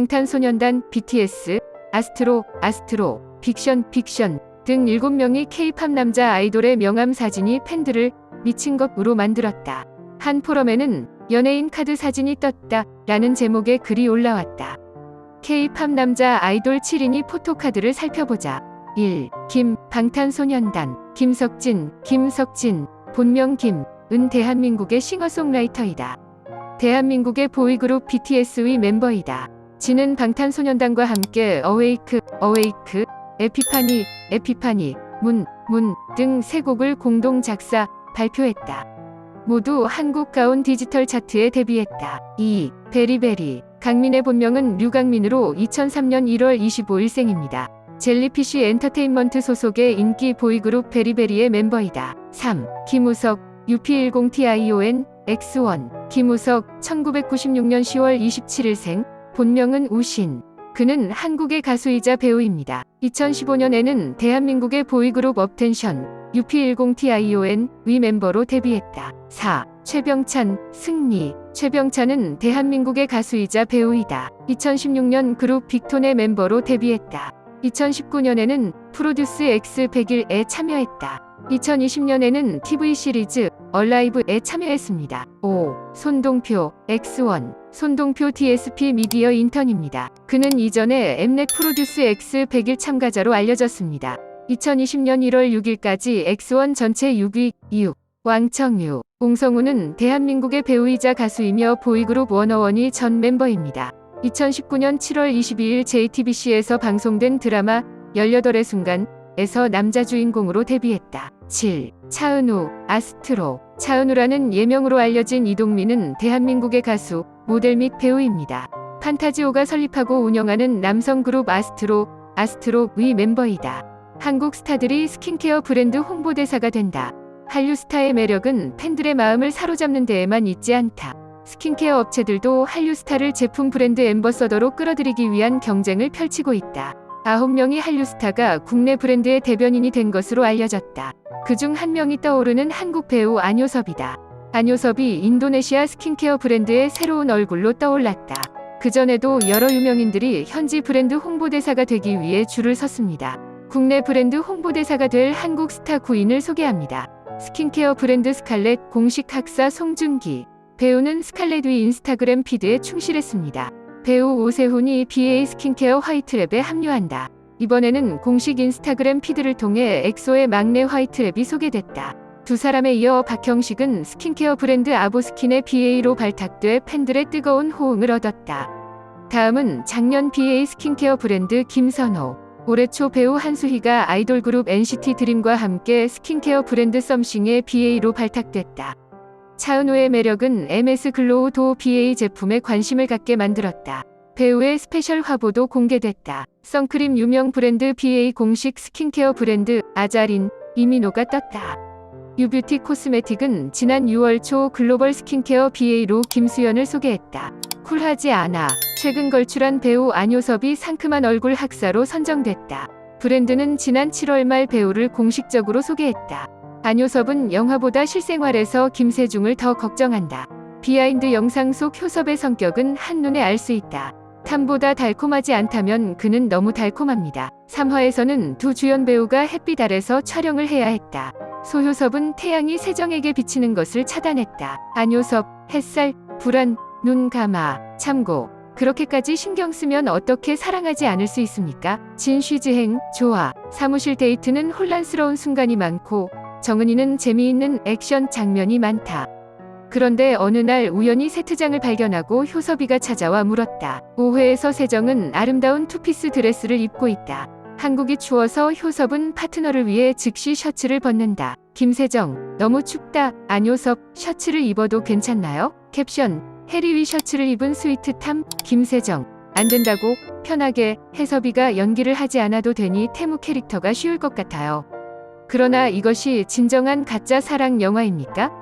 방탄소년단 BTS, 아스트로, 아스트로, 빅션, 빅션 등 7명의 K-팝 남자 아이돌의 명함 사진이 팬들을 미친 것으로 만들었다. 한 포럼에는 연예인 카드 사진이 떴다 라는 제목의 글이 올라왔다. K-팝 남자 아이돌 7인이 포토카드를 살펴보자. 1. 김, 방탄소년단, 김석진, 김석진, 본명 김, 은 대한민국의 싱어송라이터이다. 대한민국의 보이그룹 BTS의 멤버이다. 지는 방탄소년단과 함께 어웨이크, 어웨이크, 에피파니, 에피파니, 문, 문 등 세 곡을 공동 작사, 발표했다. 모두 한국 가온 디지털 차트에 데뷔했다. 2. 베리베리. 강민의 본명은 류강민으로 2003년 1월 25일 생입니다. 젤리피쉬 엔터테인먼트 소속의 인기 보이그룹 베리베리의 멤버이다. 3. 김우석, UP10TION, X1. 김우석, 1996년 10월 27일 생, 본명은 우신. 그는 한국의 가수이자 배우입니다. 2015년에는 대한민국의 보이그룹 업텐션, UP10TION 위 멤버로 데뷔했다. 4. 최병찬, 승리. 최병찬은 대한민국의 가수이자 배우이다. 2016년 그룹 빅톤의 멤버로 데뷔했다. 2019년에는 프로듀스 X 100일에 참여했다. 2020년에는 TV 시리즈 얼라이브에 참여했습니다. 5. 손동표, X1. 손동표 DSP 미디어 인턴입니다. 그는 이전에 엠넷 프로듀스 X 100일 참가자로 알려졌습니다. 2020년 1월 6일까지 X1 전체 6위, 6. 왕청유, 옹성우는 대한민국의 배우이자 가수이며 보이그룹 워너원이 전 멤버입니다. 2019년 7월 22일 JTBC에서 방송된 드라마 18의 순간 에서 남자 주인공으로 데뷔했다. 7. 차은우, 아스트로. 차은우라는 예명으로 알려진 이동민은 대한민국의 가수, 모델 및 배우입니다. 판타지오가 설립하고 운영하는 남성 그룹 아스트로, 아스트로의 멤버이다. 한국 스타들이 스킨케어 브랜드 홍보대사가 된다. 한류 스타의 매력은 팬들의 마음을 사로잡는 데에만 있지 않다. 스킨케어 업체들도 한류 스타를 제품 브랜드 엠버서더로 끌어들이기 위한 경쟁을 펼치고 있다. 9명의 한류 스타가 국내 브랜드의 대변인이 된 것으로 알려졌다. 그중 한 명이 떠오르는 한국 배우 안효섭이다. 안효섭이 인도네시아 스킨케어 브랜드의 새로운 얼굴로 떠올랐다. 그전에도 여러 유명인들이 현지 브랜드 홍보대사가 되기 위해 줄을 섰습니다. 국내 브랜드 홍보대사가 될 한국 스타 구인을 소개합니다. 스킨케어 브랜드 스칼렛 공식 학사 송중기. 배우는 스칼렛 위 인스타그램 피드에 충실했습니다. 배우 오세훈이 BA 스킨케어 화이트랩에 합류한다. 이번에는 공식 인스타그램 피드를 통해 엑소의 막내 화이트랩이 소개됐다. 두 사람에 이어 박형식은 스킨케어 브랜드 아보스킨의 BA로 발탁돼 팬들의 뜨거운 호응을 얻었다. 다음은 작년 BA 스킨케어 브랜드 김선호. 올해 초 배우 한수희가 아이돌 그룹 NCT 드림과 함께 스킨케어 브랜드 썸싱의 BA로 발탁됐다. 차은우의 매력은 MS 글로우 도 BA 제품에 관심을 갖게 만들었다. 배우의 스페셜 화보도 공개됐다. 선크림 유명 브랜드 BA 공식 스킨케어 브랜드 아자린 이민호가 떴다. 유뷰티 코스메틱은 지난 6월 초 글로벌 스킨케어 BA로 김수연을 소개했다. 쿨하지 않아. 최근 걸출한 배우 안효섭이 상큼한 얼굴 학사로 선정됐다. 브랜드는 지난 7월 말 배우를 공식적으로 소개했다. 안효섭은 영화보다 실생활에서 김세중을 더 걱정한다. 비하인드 영상 속 효섭의 성격은 한눈에 알 수 있다. 탐보다 달콤하지 않다면 그는 너무 달콤합니다. 3화에서는 두 주연 배우가 햇빛 아래서 촬영을 해야 했다. 소효섭은 태양이 세정에게 비치는 것을 차단했다. 안효섭, 햇살, 불안, 눈 감아. 참고. 그렇게까지 신경 쓰면 어떻게 사랑하지 않을 수 있습니까? 진쉬즈행, 좋아. 사무실 데이트는 혼란스러운 순간이 많고, 정은이는 재미있는 액션 장면이 많다. 그런데 어느 날 우연히 세트장을 발견하고 효섭이가 찾아와 물었다. 5회에서 세정은 아름다운 투피스 드레스를 입고 있다. 한국이 추워서 효섭은 파트너를 위해 즉시 셔츠를 벗는다. 김세정, 너무 춥다. 안효섭, 셔츠를 입어도 괜찮나요? 캡션, 해리위 셔츠를 입은 스위트탐, 김세정. 안 된다고, 편하게, 해섭이가 연기를 하지 않아도 되니 태무 캐릭터가 쉬울 것 같아요. 그러나 이것이 진정한 가짜 사랑 영화입니까?